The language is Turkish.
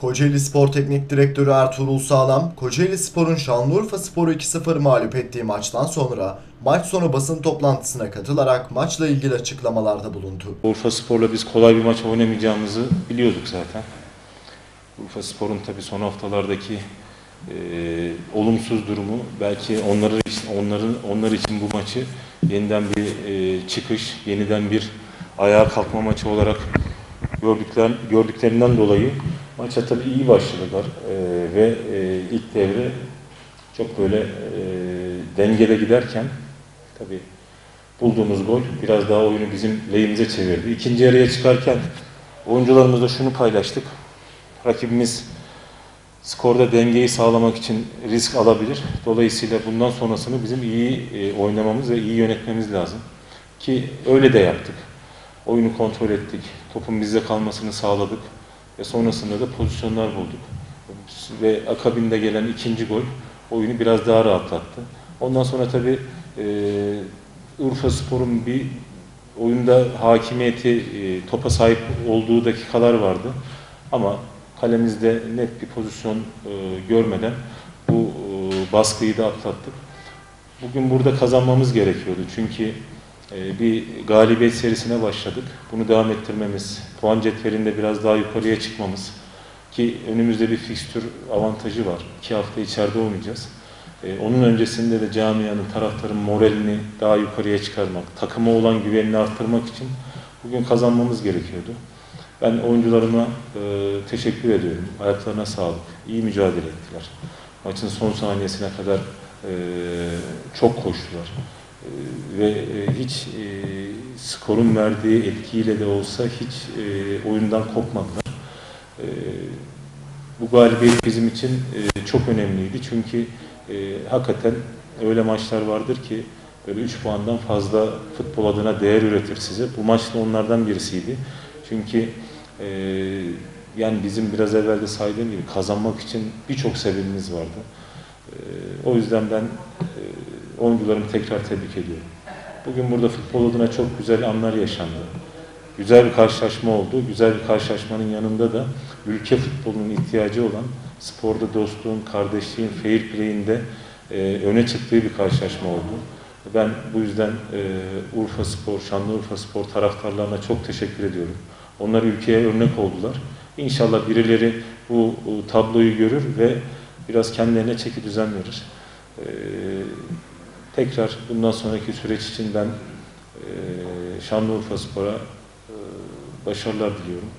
Kocaeli Spor Teknik Direktörü Ertuğrul Sağlam, Kocaeli Spor'un Şanlıurfa Spor'u 2-0 mağlup ettiği maçtan sonra maç sonu basın toplantısına katılarak maçla ilgili açıklamalarda bulundu. Urfa Spor'la biz kolay bir maç oynamayacağımızı biliyorduk zaten. Urfa Spor'un tabii son haftalardaki e, olumsuz durumu belki onları onların onlar için bu maçı yeniden bir e, çıkış, yeniden bir ayağa kalkma maçı olarak gördükler gördüklerinden dolayı maça tabii iyi başladılar E, ve e, ilk devre çok böyle e, dengede giderken tabii bulduğumuz gol biraz daha oyunu bizim lehimize çevirdi. İkinci yarıya çıkarken oyuncularımızla şunu paylaştık. Rakibimiz skorda dengeyi sağlamak için risk alabilir. Dolayısıyla bundan sonrasını bizim iyi e, oynamamız ve iyi yönetmemiz lazım. Ki öyle de yaptık. Oyunu kontrol ettik. Topun bizde kalmasını sağladık. Ve sonrasında da pozisyonlar bulduk. Ve akabinde gelen ikinci gol oyunu biraz daha rahatlattı. Ondan sonra tabii e, Urfa Spor'un bir oyunda hakimiyeti, e, topa sahip olduğu dakikalar vardı. Ama kalemizde net bir pozisyon e, görmeden bu e, baskıyı da atlattık. Bugün burada kazanmamız gerekiyordu. Çünkü bir galibiyet serisine başladık. Bunu devam ettirmemiz, puan cetvelinde biraz daha yukarıya çıkmamız ki önümüzde bir fikstür avantajı var. İki hafta içeride oynayacağız. Ee, onun öncesinde de camianın, taraftarın moralini daha yukarıya çıkarmak, takıma olan güvenini arttırmak için bugün kazanmamız gerekiyordu. Ben oyuncularıma e, teşekkür ediyorum. Ayaklarına sağlık. İyi mücadele ettiler. Maçın son saniyesine kadar e, çok koştular. E, ve e, hiç e, skorun verdiği etkiyle de olsa hiç e, oyundan kopmadılar. E, bu galibiyet bizim için çok önemliydi. Çünkü hakikaten öyle maçlar vardır ki böyle 3 puandan fazla futbol adına değer üretir size. Bu maç da onlardan birisiydi. Çünkü e, yani bizim biraz evvel de saydığım gibi kazanmak için birçok sebebimiz vardı. E, o yüzden ben oyuncularımı tekrar tebrik ediyorum. Bugün burada futbol adına çok güzel anlar yaşandı. Güzel bir karşılaşma oldu. Güzel bir karşılaşmanın yanında da ülke futbolunun ihtiyacı olan sporda dostluğun, kardeşliğin, fair play'inde e, öne çıktığı bir karşılaşma oldu. Ben bu yüzden e, Urfa Spor, Şanlıurfa Spor taraftarlarına çok teşekkür ediyorum. Onlar ülkeye örnek oldular. İnşallah birileri bu e, tabloyu görür ve biraz kendilerine çeki düzen verir. E, tekrar bundan sonraki süreç için ben e, Şanlıurfa Spor'a e, başarılar diliyorum.